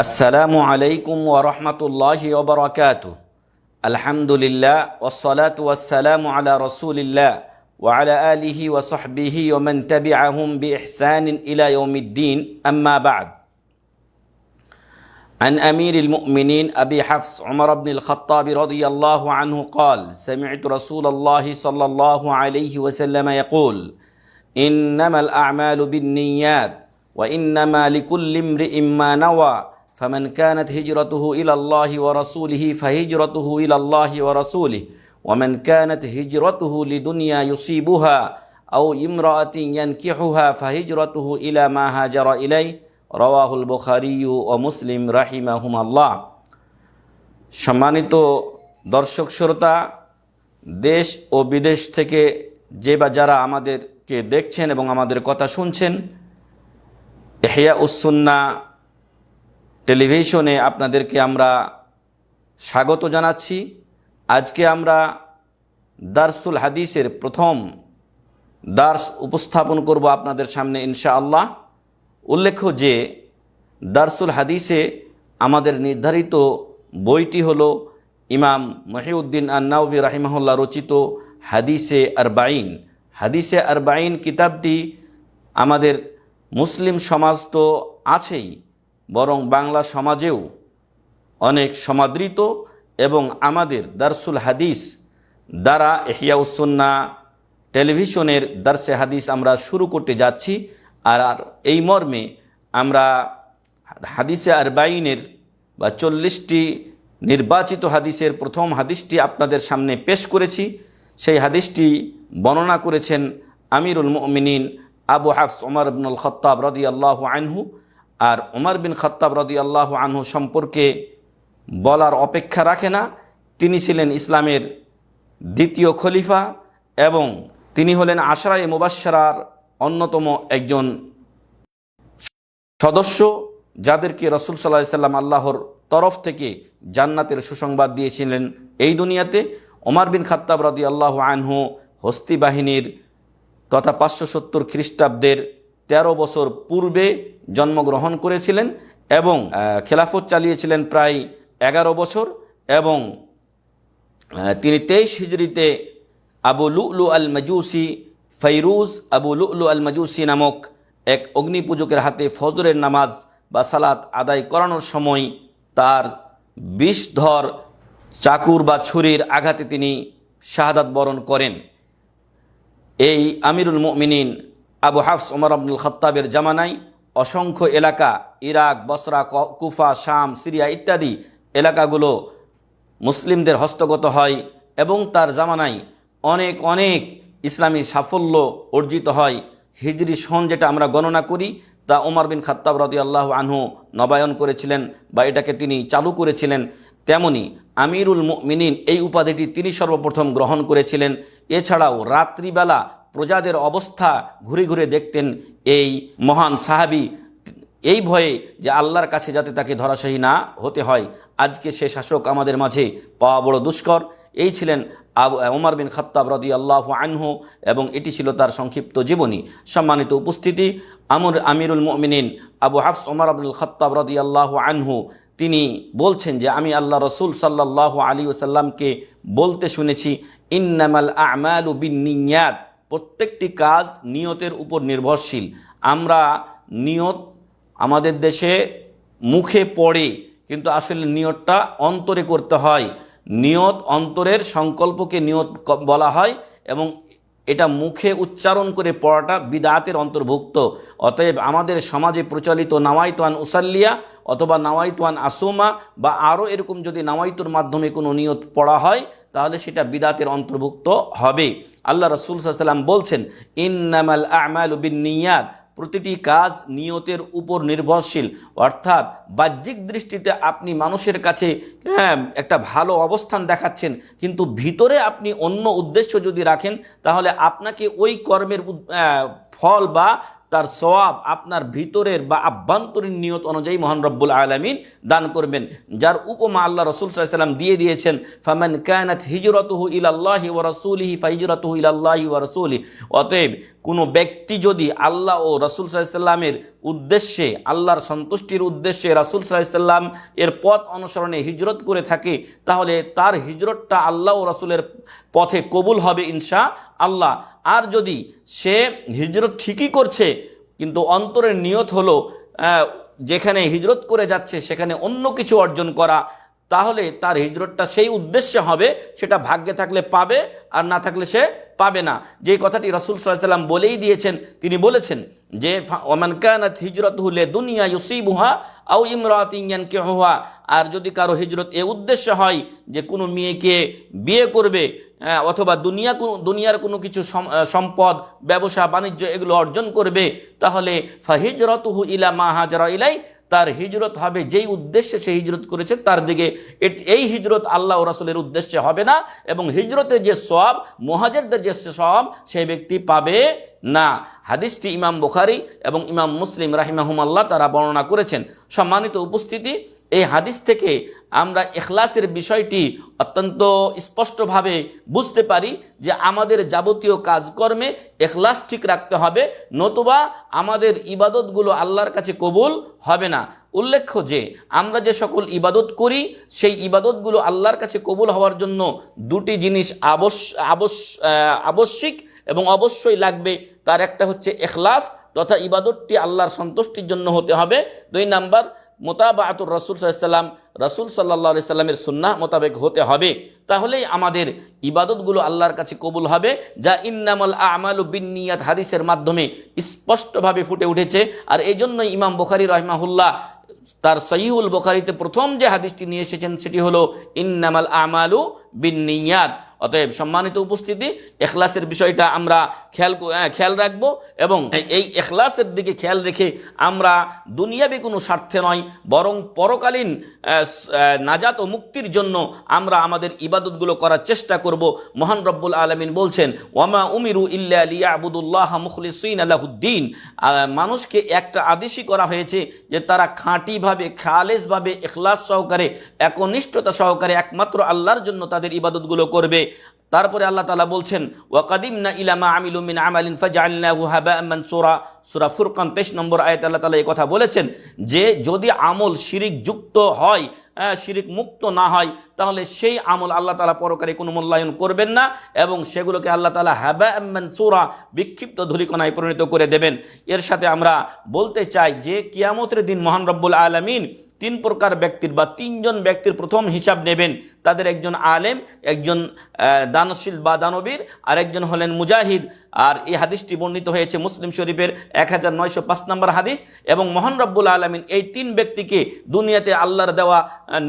السلام عليكم ورحمة الله وبركاته. الحمد لله والصلاة والسلام على رسول الله. وعلى آله وصحبه ومن تبعهم بإحسان إلى يوم الدين. أما بعد. عن أمير المؤمنين أبي حفص عمر بن الخطاب رضي الله عنه قال سمعت رسول الله صلى الله عليه وسلم يقول إنما الأعمال بالنيات وإنما لكل امرئ ما نوى فمن كانت هجرته إلى الله ورسوله فهجرته إلى الله ورسوله women কানাত হিজরতুহু লিদুনিয়া ইউসিবুহা আউ ইমরাতিন ইয়ানকিহুহা ফাহিজরতুহু ইলা মা হাজারা ইলাই রওয়াহুল বুখারী ও মুসলিম রাহিমাহুম আল্লাহ সম্মানিত দর্শক শ্রোতা, দেশ ও বিদেশ থেকে যে বা যারা আমাদেরকে দেখছেন এবং আমাদের কথা শুনছেন এহিয়া উসুন্না টেলিভিশনে আপনাদেরকে আমরা স্বাগত জানাচ্ছি। আজকে আমরা দারসুল হাদিসের প্রথম দার্স উপস্থাপন করব আপনাদের সামনে ইনশাআল্লাহ। উল্লেখ্য যে দারসুল হাদিসে আমাদের নির্ধারিত বইটি হলো ইমাম মহিউদ্দিন আন্নাউবি রাহিমাহুল্লাহ রচিত হাদিসে আরবাইন হাদিসে আরবাইন কিতাবটি আমাদের মুসলিম সমাজ তো আছেই, বরং বাংলা সমাজেও অনেক সমাদৃত। এবং আমাদের দারসুল হাদিস দ্বারা এহিয়াউসন্না টেলিভিশনের দার্সে হাদিস আমরা শুরু করতে যাচ্ছি। আর এই মর্মে আমরা হাদিসে আরবাইনের বা চল্লিশটি নির্বাচিত হাদিসের প্রথম হাদিসটি আপনাদের সামনে পেশ করেছি। সেই হাদিসটি বর্ণনা করেছেন আমিরুল মুমিনিন আবু হাফস ওমর বিনুল খত্তাব রদি আল্লাহ আনহু। আর ওমর বিন খত্তাব রদি আল্লাহ আনহু সম্পর্কে বলার অপেক্ষা রাখে না। তিনি ছিলেন ইসলামের দ্বিতীয় খলিফা এবং তিনি হলেন আশরাই মুবাসার অন্যতম একজন সদস্য, যাদেরকে রসুল সাল্লাহ সাল্লাম আল্লাহর তরফ থেকে জান্নাতের সুসংবাদ দিয়েছিলেন এই দুনিয়াতে। ওমার বিন খাত্তাব রদি আল্লাহ আনহু হস্তি বাহিনীর তথা পাঁচশো সত্তর খ্রিস্টাব্দের ১৩ বছর পূর্বে জন্মগ্রহণ করেছিলেন এবং খেলাফত চালিয়েছিলেন প্রায় এগারো বছর এবং তিনি তেইশ হিজড়িতে আবু লুলু আল মাজুসি ফৈরুজ আবু লুলু আল মাজুসি নামক এক অগ্নিপূজকের হাতে ফজরের নামাজ বা সালাত আদায় করানোর সময় তার বিষধর চাকুর বা ছুরির আঘাতে তিনি শাহাদাত বরণ করেন। এই আমিরুল মুমিনিন আবু হাফস ওমর আব্দুল খত্তাবের জামানায় অসংখ্য এলাকা, ইরাক, বসরা কুফা, শাম, সিরিয়া ইত্যাদি এলাকাগুলো মুসলিমদের হস্তগত হয় এবং তার জামানায় অনেক অনেক ইসলামী সাফল্য অর্জিত হয়। হিজরি সন যেটা আমরা গণনা করি, তা ওমর বিন খাত্তাব রদি আল্লাহ আনহু নবায়ন করেছিলেন বা এটাকে তিনি চালু করেছিলেন। তেমনি আমিরুল মিনিন এই উপাধিটি তিনি সর্বপ্রথম গ্রহণ করেছিলেন। এছাড়াও রাত্রিবেলা প্রজাদের অবস্থা ঘুরে ঘুরে দেখতেন এই মহান সাহাবি। এই ভয়ে যে আল্লাহর কাছে যাতে তাকে ধরাশাহী না হতে হয় আজকে সে শাসক আমাদের মাঝে পাওয়া বড় দুষ্কর। এই ছিলেন আবু ওমর বিন খত্তাব রদি আল্লাহ আনহু এবং এটি ছিল তার সংক্ষিপ্ত জীবনী। সম্মানিত উপস্থিতি, আমর আমিরুল মিনিন আবু হাফস ওমর আব্দুল খত্তাব রদি আল্লাহ আনহু, তিনি বলছেন যে, আমি আল্লাহ রসুল সাল্লাহ আলী ওসাল্লামকে বলতে শুনেছি, ইন্নামাল আমালু বিন নিয়াত প্রত্যেকটি কাজ নিয়তের উপর নির্ভরশীল। আমরা নিয়ত আমাদের দেশে মুখে পড়ে কিন্তু আসলে নিয়তটা অন্তরে করতে হয়। নিয়ত অন্তরের সংকল্পকে নিয়ত বলা হয় এবং এটা মুখে উচ্চারণ করে পড়াটা বিদাতের অন্তর্ভুক্ত। অতএব আমাদের সমাজে প্রচলিত নাওয়াইতান উসাল্লিয়া অথবা নাওয়াইতুয়ান আসুমা বা আরও এরকম যদি নাওয়াইতুর মাধ্যমে কোনো নিয়ত পড়া হয়, তাহলে সেটা বিদাতের অন্তর্ভুক্ত হবে। আল্লাহ রসুল সাল্লাম বলছেন, ইন্নামাল আমাল বিন নিয়াত। প্রতিটি কাজ নিয়তের উপর নির্ভরশীল। অর্থাৎ বাহ্যিক দৃষ্টিতে আপনি মানুষের কাছে হ্যাঁ একটা ভালো অবস্থান দেখাচ্ছেন, কিন্তু ভিতরে আপনি অন্য উদ্দেশ্য যদি রাখেন, তাহলে আপনাকে ওই কর্মের ফল বা তার সওয়াব আপনার ভিতরের বা আভ্যন্তরীণ নিয়ত অনুযায়ী মহান রব্বুল আলমিন দান করবেন। যার উপমা আল্লাহ রসুল সাল্লাম দিয়ে দিয়েছেন, ফামান কায়নাত হিজরতুহু ইলাল্লাহি ওয়া রাসূলিহি ফাহিজরতুহু ইলাল্লাহি ওয়া রাসূলি অতএব কোনো ব্যক্তি যদি আল্লাহ ও রসুল সাল্লামের উদ্দেশ্যে, আল্লাহর সন্তুষ্টির উদ্দেশ্যে রাসুল সাল্লাম এর পথ অনুসরণে হিজরত করে থাকে, তাহলে তার হিজরতটা আল্লাহ ও রসুলের পথে কবুল হবে ইনশা আল্লাহ আর যদি সে হিজরত ঠিকই করছে, কিন্তু অন্তরের নিয়ত হলো যেখানে হিজরত করে যাচ্ছে, সেখানে অন্য কিছু অর্জন করা তাহলে তার হিজরতটা সেই উদ্দেশ্যে হবে, সেটা ভাগ্যে থাকলে পাবে আর না থাকলে সে পাবে না। যে কথাটি রসুল সাল্লাম বলেই দিয়েছেন, তিনি বলেছেন যে, ওমান কানাত হিজরত হুলে দুনিয়া ইউসিবুহা আউ ইমরাত ইয়ান কেহুয়া আর যদি কারও হিজরত এ উদ্দেশ্য হয় যে, কোনো মেয়েকে বিয়ে করবে অথবা দুনিয়া দুনিয়ার কোনো কিছু সম্পদ, ব্যবসা, বাণিজ্য এগুলো অর্জন করবে, তাহলে ফাহিজরতুহু ইলা মা হাজারা ইলাই তার হিজরত হবে, যেই উদ্দেশ্যে সে হিজরত করেছে, তার দিকে এই হিজরত আল্লাহ ও রাসুলের উদ্দেশ্যে হবে না এবং হিজরতের যে সব মহাজেরদের যে সব সেই ব্যক্তি পাবে না। হাদিসটি ইমাম বুখারি এবং ইমাম মুসলিম রাহিমাহুমাল্লাহ তারা বর্ণনা করেছেন। সম্মানিত উপস্থিতি এই হাদিস থেকে আমরা এখলাসের বিষয়টি অত্যন্ত স্পষ্টভাবে বুঝতে পারি যে আমাদের যাবতীয় কাজকর্মে এখলাস ঠিক রাখতে হবে, নতুবা আমাদের ইবাদতগুলো আল্লাহর কাছে কবুল হবে না। উল্লেখ্য যে, আমরা যে সকল ইবাদত করি, সেই ইবাদতগুলো আল্লাহর কাছে কবুল হওয়ার জন্য দুটি জিনিস আবশ্য আবশ্য- আবশ্যিক এবং অবশ্যই লাগবে। তার একটা হচ্ছে এখলাস তথা ইবাদতটি আল্লাহর সন্তুষ্টির জন্য হতে হবে। দুই নাম্বার মোতাবাতুর রসুল সাল্লাম, রসুল সাল্লাহ সাল্লামের সুন্নাহ মোতাবেক হতে হবে। তাহলেই আমাদের ইবাদতগুলো আল্লাহর কাছে কবুল হবে, যা ইন্নামাল আমালু বিনিয়াত হাদিসের মাধ্যমে স্পষ্টভাবে ফুটে উঠেছে। আর এই জন্যই ইমাম বুখারি রহমাহুল্লাহ তার সহিউল বুখারিতে প্রথম যে হাদিসটি নিয়ে এসেছেন, সেটি হলো, ইন্নামাল আমালু বিনিয়াত অতএব সম্মানিত উপস্থিতি, এখলাসের বিষয়টা আমরা খেয়াল খেয়াল রাখব এবং এই এখলাসের দিকে খেয়াল রেখে আমরা দুনিয়াবি কোনো স্বার্থে নয়, বরং পরকালীন নাজাত ও মুক্তির জন্য আমরা আমাদের ইবাদতগুলো করার চেষ্টা করব। মহান রব্বুল আলমিন বলছেন, ওয়ামা উমিরু ইল্লা লিয়াবুদুল্লাহ মুখলিসিন আলাহুদ্দিন মানুষকে একটা আদেশই করা হয়েছে যে তারা খাঁটিভাবে, খালেসভাবে এখলাস সহকারে, একনিষ্ঠতা সহকারে একমাত্র আল্লাহর জন্য তাদের ইবাদতগুলো করবে। তারপরে আল্লাহ তালা বলছেন ওয়াকাদিমনা ইলামা আমিলুমিন আমালিন ফাজআলনাহু হাবাআম মানসুরা। সূরা ফুরকান 23 নম্বর আয়াতে আল্লাহ তালা এই কথা বলেছেন যে যদি আমল শিরিক যুক্ত হয় হ্যাঁ, শিরিক মুক্ত না হয় তাহলে সেই আমল আল্লাহ তালা পরকারে কোনো মূল্যায়ন করবেন না এবং সেগুলোকে আল্লাহ তালা হাবা সুরা বিক্ষিপ্ত ধুলিকণায় পরিণত করে দেবেন। এর সাথে আমরা বলতে চাই যে কিয়ামতের দিন মহান রব্বুল আলমিন তিন প্রকার ব্যক্তির বা তিনজন ব্যক্তির প্রথম হিসাব নেবেন। তাদের একজন আলেম একজন দানশীল বা দানবীর আর একজন হলেন মুজাহিদ আর এই হাদিসটি বর্ণিত হয়েছে মুসলিম শরীফের এক হাজার নয়শো পাঁচ নম্বর হাদিস এবং মহান রব্বুল আলমিন এই তিন ব্যক্তিকে দুনিয়াতে আল্লাহর দেওয়া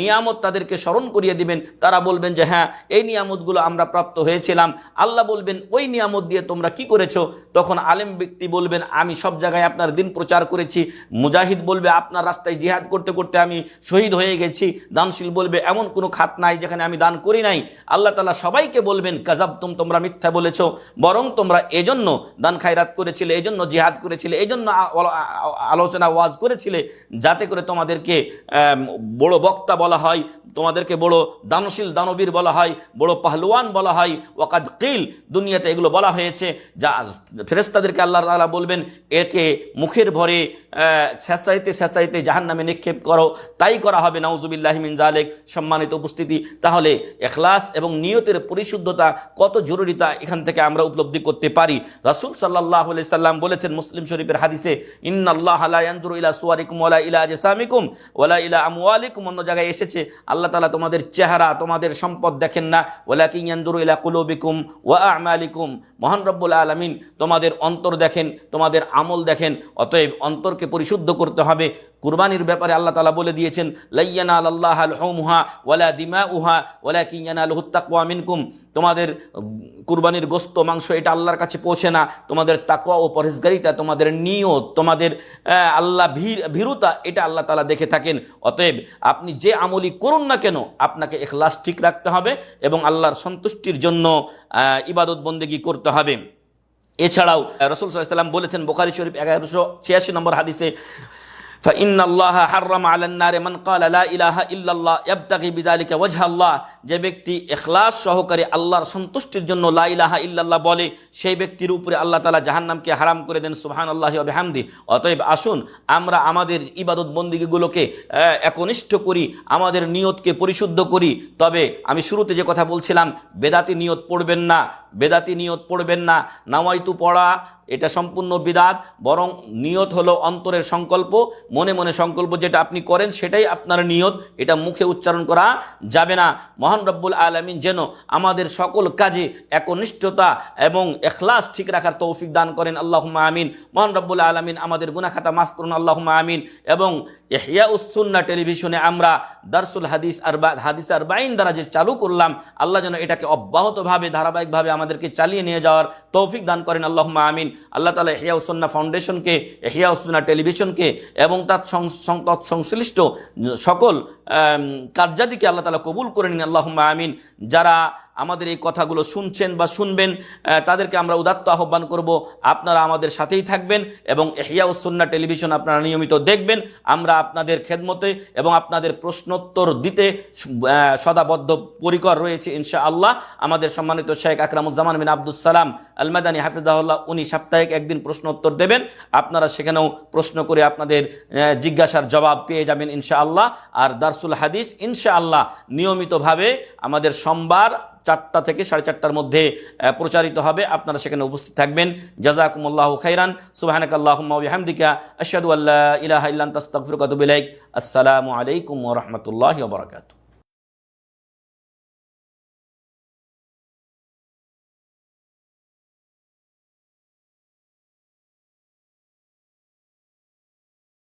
নিয়ামত তাদেরকে স্মরণ করিয়ে দিবেন। তারা বলবেন যে হ্যাঁ এই নিয়ামতগুলো আমরা প্রাপ্ত হয়েছিলাম। আল্লাহ বলবেন, ওই নিয়ামত দিয়ে তোমরা কি করেছ? তখন আলেম ব্যক্তি বলবেন, আমি সব জায়গায় আপনার দিন প্রচার করেছি। মুজাহিদ বলবে, আপনার রাস্তায় জিহাদ করতে করতে আমি শহীদ হয়ে গেছি। দানশীল বলবে, এমন কোনো খাত নাই যেখানে আমি দান করি নাই। আল্লাহ তালা সবাইকে বলবেন কাজাব তুম তোমরা মিথ্যা বলেছ। বরং তোমরা এজন্য দান খায়রাত করেছিলে, এজন্য জিহাদ করেছিলে, এজন্য আলোচনা, ওয়াজ করেছিলে, যাতে করে তোমাদেরকে বড় বক্তা বলা হয়, তোমাদেরকে বড় দানশীল দানবীর বলা হয়, বড় পাহলওয়ান বলা হয়। ওয়াকাদ কিল, দুনিয়াতে এগুলো বলা হয়েছে, যা ফেরেস্তাদেরকে আল্লাহ তাআলা বলবেন, একে মুখের ভরে স্বেচ্ছাইতে স্বেচ্ছাইতে জাহান নামে নিক্ষেপ করো, তাই করা হবে, নাউজুবিল্লাহ মিন জালেক সম্মানিত উপস্থিতি, তাহলে এখলাস এবং নিয়তের পরিশুদ্ধতা কত জরুরি তা এখান থেকে আমরা উপলব্ধি করতে পারি রাসূল সাল্লাহ সাল্লাম বলেছেন মুসলিম শরীফের হাদিসে, ইন্নাল্লাহ লা ইয়ানজুরু ইলা সুয়ারিকুম ওয়ালা ইলা আজসামিকুম ওয়ালা ইলা আমওয়ালিকুম। অন্য জায়গায় এসেছে, আল্লাহ তাআলা তোমাদের চেহারা, তোমাদের সম্পদ দেখেন না। ওয়ালাকিন ইয়ানজুরু ইলা কুলুবিকুম ওয়া আমালিকুম। মহান রব্বুল আলামিন তোমাদের অন্তর দেখেন, তোমাদের আমল দেখেন, অতএব অন্তরকে পরিশুদ্ধ করতে হবে। কুরবানির ব্যাপারে আল্লাহ তালা বলে দিয়েছেন লাইয়ানা আল্লাহ আল হোমহা ওয়ালা দিমা উহা ওয়ালা কিয়ানা আল হুত্তাকুয়া মিনকুম। তোমাদের কুরবানির গোস্ত, মাংস, এটা আল্লাহর কাছে পৌঁছে না, তোমাদের তাকওয়া ও পরহেজগারিতা, তোমাদের নিয়ত, তোমাদের আল্লাহ ভীর, ভীরুতা, এটা আল্লাহ তালা দেখে থাকেন। অতএব আপনি যে আমলি করুন না কেন, আপনাকে এখলাস ঠিক রাখতে হবে এবং আল্লাহর সন্তুষ্টির জন্য ইবাদত বন্দেগী করতে হবে। এছাড়াও রসুল সাল্লাম বলেছেন, বোখারি শরীফ এগারোশো ছিয়াশি নম্বর হাদিসে فإن الله حرم على النار من قال لا إله إلا الله يبتغي بذلك وجه الله যে ব্যক্তি ইখলাস সহকারে আল্লাহর সন্তুষ্টির জন্য লা ইলাহা ইল্লাল্লাহ বলে সেই ব্যক্তির উপরে আল্লাহ তাআলা জাহান্নামকে হারাম করে দেন সুবহানাল্লাহি ওয়া বিহামদি অতএব আসুন আমরা আমাদের ইবাদত বন্দিগিগুলোকে আহ, একনিষ্ঠ করি আমাদের নিয়তকে পরিশুদ্ধ করি তবে আমি শুরুতে যে কথা বলছিলাম বেদাতি নিয়ত পড়বেন না বেদাতি নিয়ত পড়বেন না নাওয়াইতু পড়া, এটা সম্পূর্ণ বিদাত, বরং নিয়ত হলো অন্তরের সংকল্প, মনে মনে সংকল্প যেটা আপনি করেন সেটাই আপনার নিয়ত, এটা মুখে উচ্চারণ করা যাবে না। মহান রব্বুল আলমিন যেন আমাদের সকল কাজে একনিষ্ঠতা এবং এখলাস ঠিক রাখার তৌফিক দান করেন। আল্লাহ আমিন। মহান রব্বুল আলমিন আমাদের গুনাখাতা মাফ করুন। আল্লাহ আমিন। এবং এহিয়া উসুন্না টেলিভিশনে আমরা দারসুল হাদিস আর হাদিস আর বাইন দ্বারা যে চালু করলাম, আল্লাহ যেন এটাকে অব্যাহতভাবে, ধারাবাহিকভাবে আমাদেরকে চালিয়ে নিয়ে যাওয়ার তৌফিক দান করেন আল্লাহ আমিন। আল্লাহ তালা এহিয়া উসন্না ফাউন্ডেশনকে এহিয়া উসন্না টেলিভিশনকে এবং তার সং- সং- তৎসংশ্লিষ্ট সকল কার্যাদিকে আল্লাহ তালা কবুল করে নিন আল্লাহ আমিন। যারা আমাদের এই কথাগুলো শুনছেন বা শুনবেন তাদেরকে আমরা উদাত্ত আহ্বান করব। আপনারা আমাদের সাথেই থাকবেন এবং এহিয়া উসন্না টেলিভিশন আপনারা নিয়মিত দেখবেন। আমরা আপনাদের খেদমতে এবং আপনাদের প্রশ্নোত্তর দিতে সদাবদ্ধ পরিকর রয়েছে ইনশা আল্লাহ আমাদের সম্মানিত শেখ আকরামুজ্জামান বিন আব্দুল সালাম আলমাদানী হাফিজাহুল্লাহ, উনি সাপ্তাহিক একদিন প্রশ্ন উত্তর দেবেন। আপনারা সেখানেও প্রশ্ন করে আপনাদের জিজ্ঞাসার জবাব পেয়ে যাবেন ইনশা আল্লাহ আর দারসুল হাদিস ইনশা আল্লাহ নিয়মিতভাবে আমাদের সোমবার চারটা থেকে সাড়ে চারটার মধ্যে প্রচারিত হবে। আপনারা সেখানে উপস্থিত থাকবেন। জাজাকুমুল্লাহ খাইরান। সুবাহানাক আল্লাহুম্মা আল্লাহ ইলাহ ইল্লান কতবিলাইক আসসালামু আলাইকুম রহমতুল্লাহ বরাকাতু